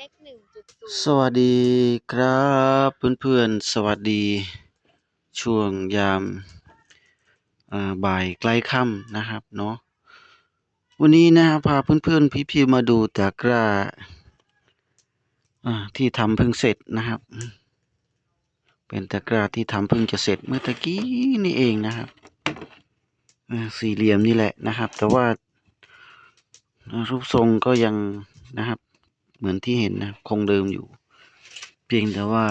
x สวัสดีครับเพื่อนๆ สวัสดีช่วงยามาบ่ายใกล้ค่ำนะครับเนาะวันนี้นะครับพาเพื่อนๆ พี่ๆ มาดูตะกร้าที่ทำเพิ่งเสร็จนะครับ เป็นตะกร้าที่ทำเพิ่งจะเสร็จเมื่อตะกี้นี่เองนะครับสี่เหลี่ยมนี่แหละนะครับ แต่ว่ารูปทรงก็ยังนะครับ เหมือนที่เห็นนะคงเดิมอยู่ เพียงแต่ว่า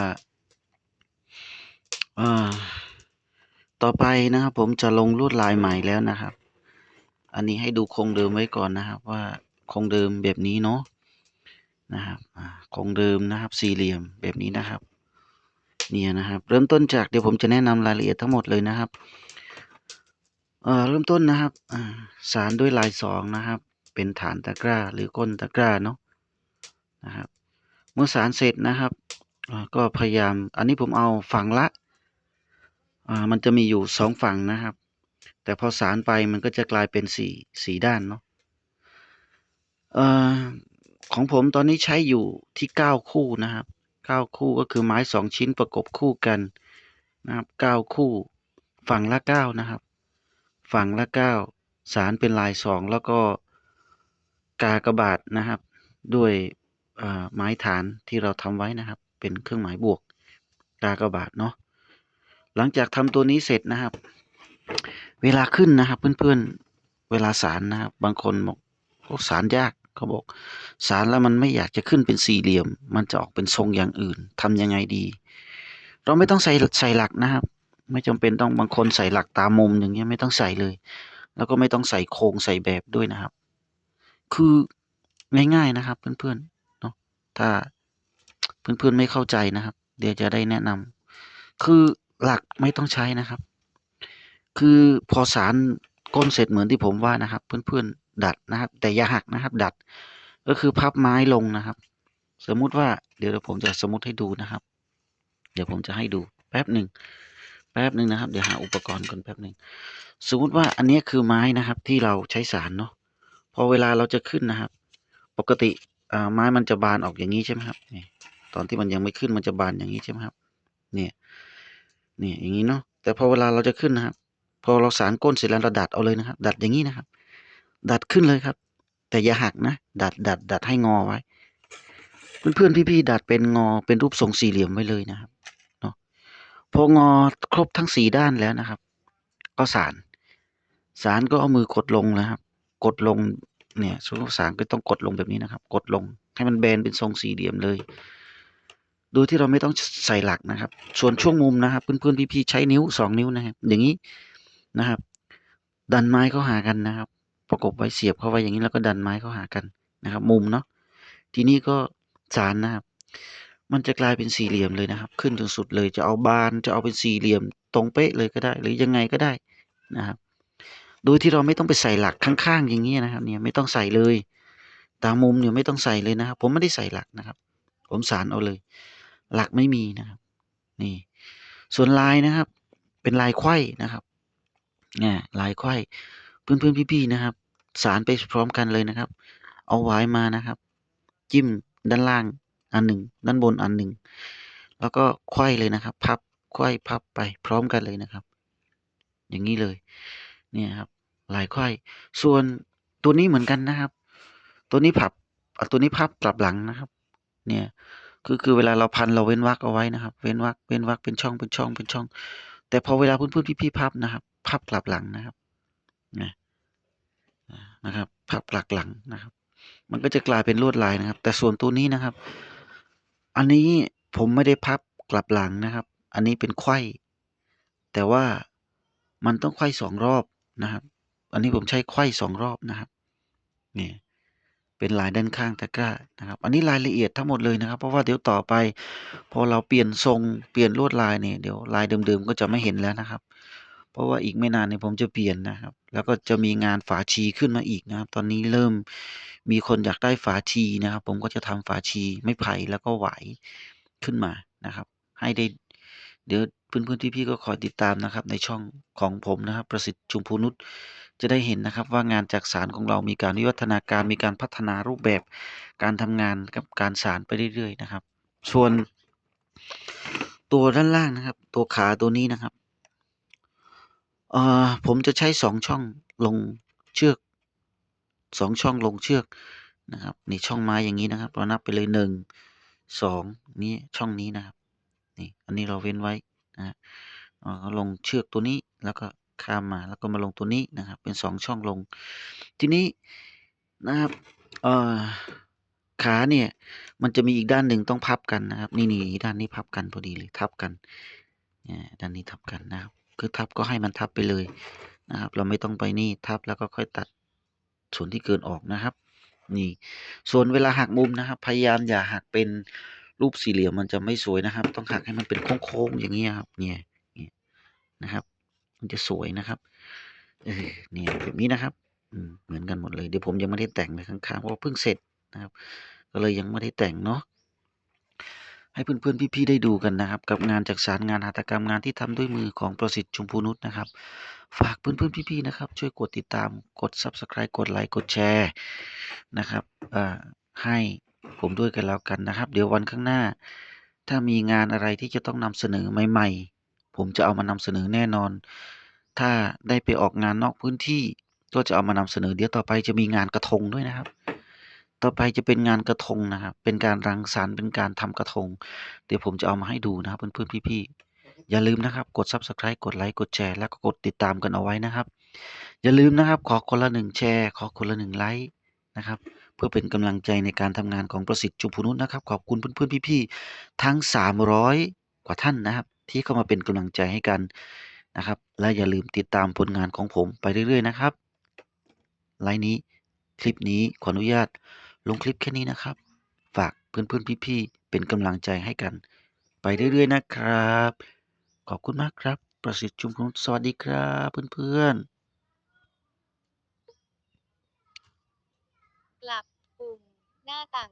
ต่อไปนะครับผมจะลงลวดลายใหม่แล้วนะครับ อันนี้ให้ดูคงเดิมไว้ก่อนนะครับ ว่าคงเดิมแบบนี้เนาะนะครับคงเดิมนะครับสี่เหลี่ยมแบบนี้นะครับเนี่ยนะครับ เริ่มต้นจากเดี๋ยวผมจะแนะนำรายละเอียดทั้งหมดเลยนะครับเเริ่มต้นนะครับสารด้วยลายสองนะครับ เป็นฐานตะกร้าหรือก้นตะกร้าเนาะ นะครับ เมื่อสารเสร็จนะครับก็พยายามอันนี้ผมเอาฝั่งละมันจะมีอยู่สองฝั่งนะครับ แต่พอสารไปมันก็จะกลายเป็นสี่สี่ด้านเนาะอของผมตอนนี้ใช้อยู่ที่เก้าคู่นะครับเก้าคู่ก็คือไม้สองชิ้นประกบคู่กันนะครับเก้าคู่ ฝั่งละเก้านะครับ ฝั่งละเก้าสารเป็นลายสองแล้วก็กากระบาทนะครับ ด้วย อ่อไม้ฐานที่เราทำไว้นะครับ เป็นเครื่องหมายบวกกากบาทเนาะหลังจากทำตัวนี้เสร็จนะครับ เวลาขึ้นนะครับ เพื่อนๆเวลาสารนะครับ บางคนบอกโอ้สารยากเขาบอกสารแล้วมันไม่อยากจะขึ้นเป็นสี่เหลี่ยม มันจะออกเป็นทรงอย่างอื่นทำยังไงดี เราไม่ต้องใส่ใส่หลักนะครับ ไม่จำเป็นต้องบางคนใส่หลักตามมุมอย่างเงี้ยไม่ต้องใส่เลย แล้วก็ไม่ต้องใส่โครงใส่แบบด้วยนะครับ คือง่ายๆนะครับ เพื่อนๆ ถ้าเพื่อนๆไม่เข้าใจนะครับ เดี๋ยวจะได้แนะนำคือหลักไม่ต้องใช้นะครับ คือพอสารก้นเสร็จเหมือนที่ผมว่านะครับ เพื่อนๆดัดนะครับ แต่อย่าหักนะครับ ดัด ก็คือพับไม้ลงนะครับ สมมุติว่าเดี๋ยวผมจะสมมติให้ดูนะครับ เดี๋ยวผมจะให้ดูแป๊บหนึ่งแป๊บหนึ่งนะครับ เดี๋ยวหาอุปกรณ์ก่อนแป๊บหนึ่งสมมติว่าอันนี้คือไม้นะครับที่เราใช้สารเนาะพอเวลาเราจะขึ้นนะครับ ปกติ อ่าไม้มันจะบานออกอย่างนี้ใช่ไหมครับนี่ตอนที่มันยังไม่ขึ้นมันจะบานอย่างนี้ใช่ไหมครับเนี่ยเนี่ยอย่างนี้เนาะแต่พอเวลาเราจะขึ้นนะครับ พอเราสารก้นเสร็จแล้วเราดัดเอาเลยนะครับ ดัดอย่างนี้นะครับ ดัดขึ้นเลยครับ แต่อย่าหักนะ ดัดดัดดัดให้งอไว้ เพื่อนๆพี่ๆดัดเป็นงอเป็นรูปทรงสี่เหลี่ยมไว้เลยนะครับเนาะพองอครบทั้งสี่ด้านแล้วนะครับ ก็สารสารก็เอามือกดลงนะครับ กดลง เนี่ยส่วนสารก็ต้องกดลงแบบนี้นะครับ กดลงให้มันแบนเป็นทรงสี่เหลี่ยมเลย โดยที่เราไม่ต้องใส่หลักนะครับ ส่วนช่วงมุมนะครับ เพื่อนๆพี่ๆใช้นิ้วสองนิ้วนะครับ อย่างนี้นะครับ ดันไม้เข้าหากันนะครับ ประกบไว้เสียบเข้าไว้อย่างนี้แล้วก็ดันไม้เข้าหากันนะครับ มุมเนาะทีนี้ก็สารนะครับ มันจะกลายเป็นสี่เหลี่ยมเลยนะครับ ขึ้นจนสุดเลยจะเอาบานจะเอาเป็นสี่เหลี่ยมตรงเป๊ะเลยก็ได้ หรือยังไงก็ได้นะครับ โดยที่เราไม่ต้องไปใส่หลักข้างๆ อย่างนี้นะครับเนี่ยไม่ต้องใส่เลยตามมุมเนี่ยไม่ต้องใส่เลยนะครับ ผมไม่ได้ใส่หลักนะครับ ผมสารเอาเลย หลักไม่มีนะครับ นี่ ส่วนลายนะครับ เป็นลายไขว้นะครับเนี่ยลายไขว้เพื่อนๆพี่ๆนะครับ สารไปพร้อมกันเลยนะครับ เอาไว้มานะครับ จิ้มด้านล่างอันหนึ่ง ด้านบนอันหนึ่ง แล้วก็ไขว้เลยนะครับ พับไขว้พับไปพร้อมกันเลยนะครับ อย่างนี้เลย เนี่ยครับลายไข้ส่วนตัวนี้เหมือนกันนะครับ ตัวนี้พับตัวนี้พับกลับหลังนะครับ เนี่ยคือคือเวลาเราพันเราเว้นวรรคเอาไว้นะครับ เว้นวรรคเว้นวรรคเป็นช่องเป็นช่องเป็นช่อง แต่พอเวลาเพื่อนๆพี่ๆพับนะครับพับกลับหลังนะครับนะนะครับพับกลับหลังนะครับ มันก็จะกลายเป็นลวดลายนะครับ แต่ส่วนตัวนี้นะครับ อันนี้ผมไม่ได้พับกลับหลังนะครับ อันนี้เป็นไข้แต่ว่ามันต้องไข้สองรอบ นะครับ อันนี้ผมใช้ไขว้สองรอบนะครับ นี่ เป็นลายด้านข้างตะกร้านะครับ อันนี้รายละเอียดทั้งหมดเลยนะครับ เพราะว่าเดี๋ยวต่อไป พอเราเปลี่ยนทรงเปลี่ยนลวดลายเนี่ยเดี๋ยวลายเดิมๆก็จะไม่เห็นแล้วนะครับ เพราะว่าอีกไม่นานเนี่ยผมจะเปลี่ยนนะครับ แล้วก็จะมีงานฝาชีขึ้นมาอีกนะครับ ตอนนี้เริ่มมีคนอยากได้ฝาชีนะครับ ผมก็จะทำฝาชีไม้ไผ่แล้วก็ไหวขึ้นมานะครับ ให้ได้เดี๋ยว เพื่อนๆที่พี่ก็คอยติดตามนะครับในช่องของผมนะครับ ประสิทธิ์ชุมพูนุชจะได้เห็นนะครับว่างานจักสานของเรามีการวิวัฒนาการมีการพัฒนารูปแบบการทำงานกับการสานไปเรื่อยๆนะครับ ส่วนตัวด้านล่างนะครับ ตัวขาตัวนี้นะครับเอ่อผมจะใช้สองช่องลงเชือกสองช่องลงเชือกนะครับนี่ช่องไม้อย่างนี้นะครับ เรานับไปเลยหนึ่งสองนี่ช่องนี้นะครับนี่อันนี้เราเว้นไว้ นะฮะเอ่อลงเชือกตัวนี้แล้วก็ข้ามมาแล้วก็มาลงตัวนี้นะครับ เป็นสองช่องลง ทีนี้นะครับขาเนี่ยมันจะมีอีกด้านหนึ่งต้องพับกันนะครับ นี่นี่ด้านนี้พับกันพอดีเลยทับกันเนี่ยด้านนี้ทับกันนะครับ คือทับก็ให้มันทับไปเลยนะครับ เราไม่ต้องไปนี่ทับแล้วก็ค่อยตัดส่วนที่เกินออกนะครับ นี่ ส่วนเวลาหักมุมนะครับ พยายามอย่าหักเป็น รูปสี่เหลี่ยมมันจะไม่สวยนะครับ ต้องหักให้มันเป็นโค้งๆอย่างนี้ครับเนี่ยเนี่ยนะครับ มันจะสวยนะครับ เออเนี่ยแบบนี้นะครับอืเหมือนกันหมดเลยเดี๋ยวผมยังไม่ได้แต่งเลยข้างๆเพราะว่าเพิ่งเสร็จนะครับ ก็เลยยังไม่ได้แต่งเนาะให้เพื่อนๆพี่ๆได้ดูกันนะครับ กับงานจักสารงานหัตถกรรมงานที่ทำด้วยมือของประสิทธิ์ชมพูนุชนะครับ ฝากเพื่อนๆพี่ๆนะครับ ช่วยกดติดตามกด subscribe กดไลค์กดแชร์นะครับอ่าให้ ผมด้วยกันแล้วกันนะครับ เดี๋ยววันข้างหน้า ถ้ามีงานอะไรที่จะต้องนำเสนอใหม่ ๆ ผมจะเอามานำเสนอแน่นอน ถ้าได้ไปออกงานนอกพื้นที่ก็จะเอามานำเสนอเดี๋ยวต่อไปจะมีงานกระทงด้วยนะครับ ต่อไปจะเป็นงานกระทงนะครับ เป็นการรังสรรค์เป็นการทำกระทง เดี๋ยวผมจะเอามาให้ดูนะครับเพื่อนๆพี่ๆอย่าลืมนะครับ กด subscribe กดไลค์กดแชร์แล้วก็กดติดตามกันเอาไว้นะครับ อย่าลืมนะครับ ขอคนละหนึ่งแชร์ ขอคนละหนึ่งไลค์นะครับ พื่อเป็นกำลังใจในการทำงานของประสิทธิ์จุมพูนุษนะครับ ขอบคุณเพื่อนๆพี่ๆทั้ง 300 กว่าท่านนะครับ ที่เข้ามาเป็นกำลังใจให้กันนะครับ และอย่าลืมติดตามผลงานของผมไปเรื่อยๆนะครับไลน์นี้คลิปนี้ขออนุญาตลงคลิปแค่นี้นะครับ ฝากเพื่อนๆพี่ๆเป็นกำลังใจให้กัน ไปเรื่อยๆนะครับ ขอบคุณมากครับ ประสิทธิ์ชุมพลสวัสดีครับ เพื่อนๆ กลับปุ่มห น้าต่าง